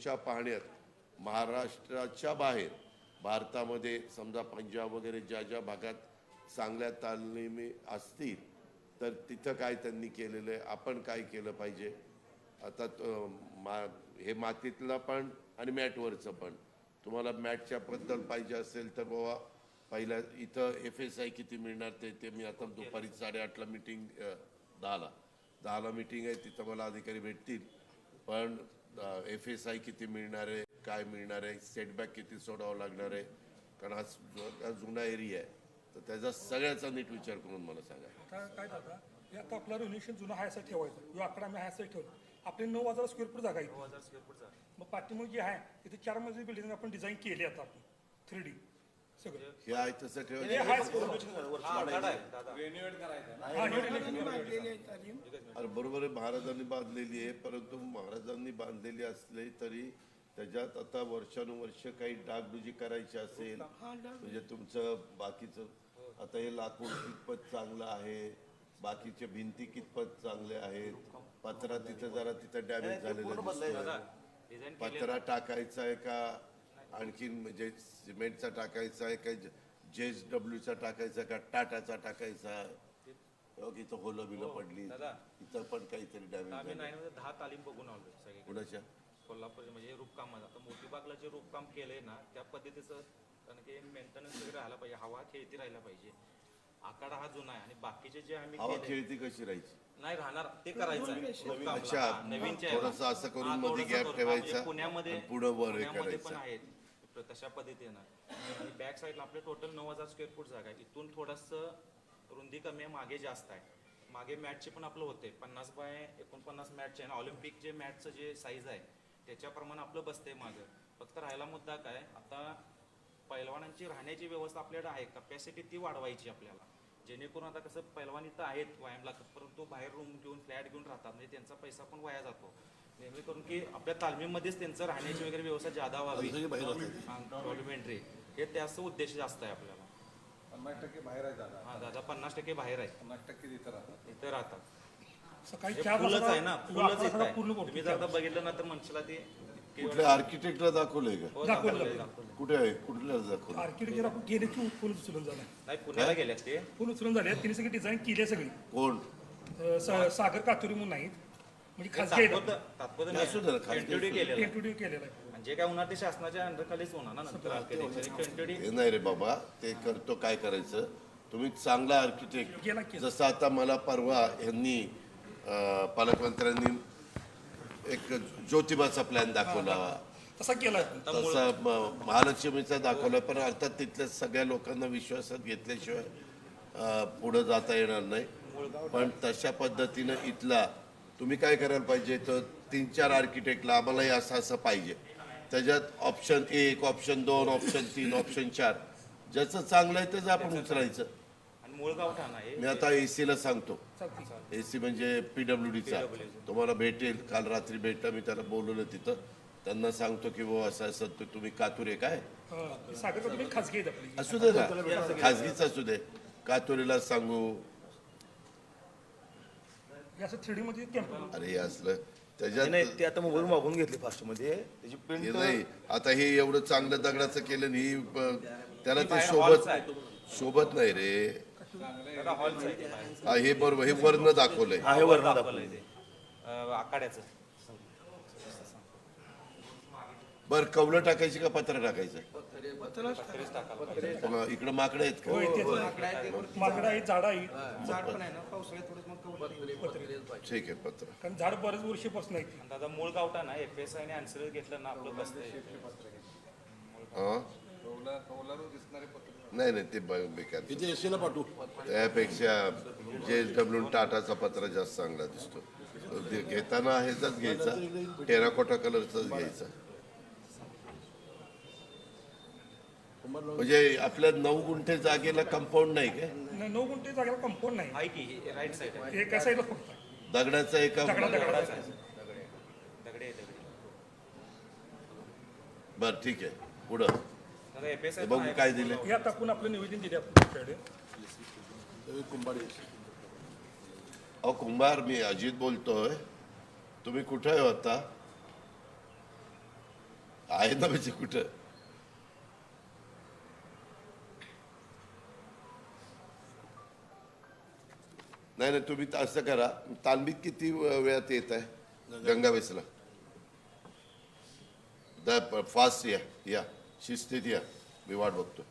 तुमच्या पाहण्यात महाराष्ट्राच्या बाहेर भारतामध्ये समजा पंजाब वगैरे ज्या ज्या भागात चांगल्या तालमी असतील तर तिथं काय त्यांनी केलेलं आहे? आपण काय केलं पाहिजे? आता त- मा हे मातीतलं पण आणि मॅटवरचं पण. तुम्हाला मॅटच्या बद्दल पाहिजे असेल तर बाबा पहिल्या इथं एफ एस आय किती मिळणार ते ते मी आता दुपारी साडेआठला मिटिंग दहाला. दहाला मिटिंग आहे तिथं मला अधिकारी भेटतील. पण एफ एस आय किती मिळणार आहे काय मिळणार आहे सेटबॅक किती सोडावं लागणार आहे? कारण हा जु- जुना एरिया आहे. तर त्याचा सगळ्याचा नीट विचार करून मला सांगा. आता काय झालं हे आता आपला रेन्युशन जुना आहे असं ठेवायचं. किंवा आकडा आम्ही आहे असं ठेवलं आपली नऊ हजार स्क्वेअर फूट जागा आहे हजार स्क्वेअर फूट मग पाठीमागे जे आहे तिथे चार मजली बिल्डिंग आपण डिझाईन केली आता आपण थ्री डी हे आहे तसं ठेवायचं. अरे बरोबर आहे महाराजांनी बांधलेली आहे परंतु महाराजांनी बांधलेली असली तरी त्याच्यात आता वर्षानुवर्ष काही डागडुजी करायची असेल म्हणजे तुमचं बाकीचं आता हे लाकूड कितपत चांगलं आहे बाकीचे भिंती कितपत चांगले आहेत पत्रा तिथं जरा तिथं डॅमेज झालेलं पत्रा टाकायचा आहे का? आणखीन म्हणजे सिमेंटचा टाकायचा आहे का जेस डब्ल्यूचा टाकायचा का टाटाचा टाकायचा? हो, इथं होलं बिलं पडली. दादा. इथं पण काहीतरी डॅमेज आम्ही झालं. मध्ये दहा तालीम बघून आलो सगळे कुणाच्या? कोल्हापूर म्हणजे रूपकाम आता मोठी बागला जे रूपकाम केलंय ना त्या पद्धतीचं कारण की मेंटेनन्स वगैरे राहायला पाहिजे. हवा खेळती राहायला पाहिजे. आखाडा हा जुना आहे आणि बाकीचे जे आम्ही हवा केले खेळती कशी राहायची? नाही राहणार. ते करायचं आहे. रूपकामला. अच्छा हा, नवीनचे आहे. थोडंसं असं करून हा, मध्ये थोडंसं करून. ठेवायचा म्हणजे पुण्यामध्ये आणि पुढं वर हे पुण्यामध्ये पण करायचं. आहेत. तशा पद्धतीनं. आणि बॅक साईडला आपले टोटल नऊ हजार स्क्वेअर फूट जागा आहे. इथून थोडंसं रुंदी कमी आहे मागे जास्त आहे. मागे मॅटचे पण आपलं होते. पन्नास बाय एकोणपन्नास मॅटचे आणि ऑलिम्पिक जे मॅटचं जे साईज आहे त्याच्याप्रमाणे आपलं बसते मागं. फक्त राहायला मुद्दा काय आता पैलवानांची राहण्याची व्यवस्था आपल्याकडे आहे. कपॅसिटी ती वाढवायची आपल्याला. जेणेकरून आता कसं पैलवान इथं आहेत व्यायाम लागतात. परंतु बाहेर रूम घेऊन फ्लॅट घेऊन राहतात. म्हणजे त्यांचा पैसा पण वाया जातो. नेहमी करून की आपल्या तालमीमध्येच त्यांचं राहण्याची वगैरे व्यवस्था जादा व्हावी. डॉक्युमेंटरी हे त्याच उद्देश जास्त आहे आपल्याला. पन्नास टक्के बाहेर आहे दादा. हा दादा पन्नास टक्के बाहेर आहे. पन्नास टक्के तिथं राहतात. इथं राहतात. सकाळी हे चार फुलच आहे ना वाजता फुलच येत आहे. पूर्ण तुम्ही जर आता बघितलं ना तर म्हणशीला ते कुठल्या आर्किटेक्टला दाखवलंय का? हो, दाखवलं. दाखवलंय, दाखवलंय. कुठे आहे? कुठल्या दाखवलं आर्किटेक्चर आपण गेले की फुल उचलून झालं नाही पुण्याला गेल्यात ते. फुल उचलून झाले तिने सगळी डिझाईन केली आहे सगळी. कोण? अं, सा- सागर कातुरी म्हणून नाहीत म्हणजे खासगी तात्पुरतं तात्पुरतं नाही, असू दे ना, खाजगी इंट्रोड्यू असू दे. केलेलं आहे. इंट्रोड्यू केलेला आहे. आणि जे काय होणार ते शासनाच्या अंडरखालीच होणार ना नंतर आर्किटेक्चर. इंट्रोड्यू हे नाही रे बाबा ते करतो काय करायचं? तुम्ही चांगला गेला आर्किटेक्ट जसं आता मला परवा यांनी अं, पालकमंत्र्यांनी एक ज्योतिबाचा प्लॅन दाखवला. तसा केला तसा म- महालक्ष्मीचा दाखवला पण अर्थात तिथल्या सगळ्या लोकांना विश्वासात घेतल्याशिवाय अं, पुढं जाता येणार नाही. पण तशा पद्धतीनं इथला तुम्ही काय करायला पाहिजे? तर तीन चार आर्किटेक्टला आम्हालाही असं असं पाहिजे. त्याच्यात ऑप्शन एक ऑप्शन दोन ऑप्शन तीन ऑप्शन चार. ज्याचं चांगलं आहे त्याचं आपण उचलायचं. मी आता एसीला सांगतो. चालते एसी म्हणजे पीडब्ल्यू डीचा तुम्हाला भेटेल. काल रात्री भेटला मी त्याला बोलवलं तिथं. त्यांना सांगतो की बाबा असं असं तु- तुम्ही कातुरे काय? असू दे ना. खाजगीच असू दे. कातुरीला सांगू असं मध्ये कॅम्प अरे हे असलं. त्याच्यात नाही ते आता मोबाईल मागून घेतली फास्टमध्ये. त्याची हे प्रिंट नाही. आता हे एवढं चांगलं दगडाचं केलं आणि ही प- त्याला ते आहे. शोभत नाही रे. हा हे बरोबर हे वर्ण दाखवलंय. आहे वर्ण दाखवलंय. ते आखाड्याचं. बर कवलं टाकायची का पत्र टाकायचं? इकडं माकडं आहेत ठीक आहे पत्र. कारण झाड बरेच वर्षापासून दादा मूळ गावठा ना एफ एस आय आणि आन्सर घेतलं ना आपलं हा? नाही नाही ते ब- बेकार. पाठवू त्यापेक्षा जे डब्ल्यू टाटाचा पत्र जास्त चांगला दिसतो. घेताना ह्याचाच घ्यायचा. टेराकोटा कलरचाच घ्यायचा. म्हणजे आपल्या नऊ गुंठे जागेला कंपाऊंड नाही काय? न- नऊ गुंठे जागेला कंपाऊंड नाही. की राईट साईड आहे? एका साईडला फक्त. आहे. दगडाचा एका दगडा दगडाचा दगडाचं आहे. आहे. दगडे आहे, दगडे. बर ठीक आहे. पुढं. दादा एफ एस हे आय बघू काय दिले हे आता आपण आपलं निवेदन दिले आपल्याकडे कुंभारी अहो कुंभार मी अजित बोलतोय. तुम्ही कुठे आहे आता? आहे ना म्हणजे कुठं? नाही नाही तुम्ही असं करा. तालमीत किती वेळात येत आहे? गंगावेसला द फास्ट या या. शिस्तीत या. मी वाट बघतो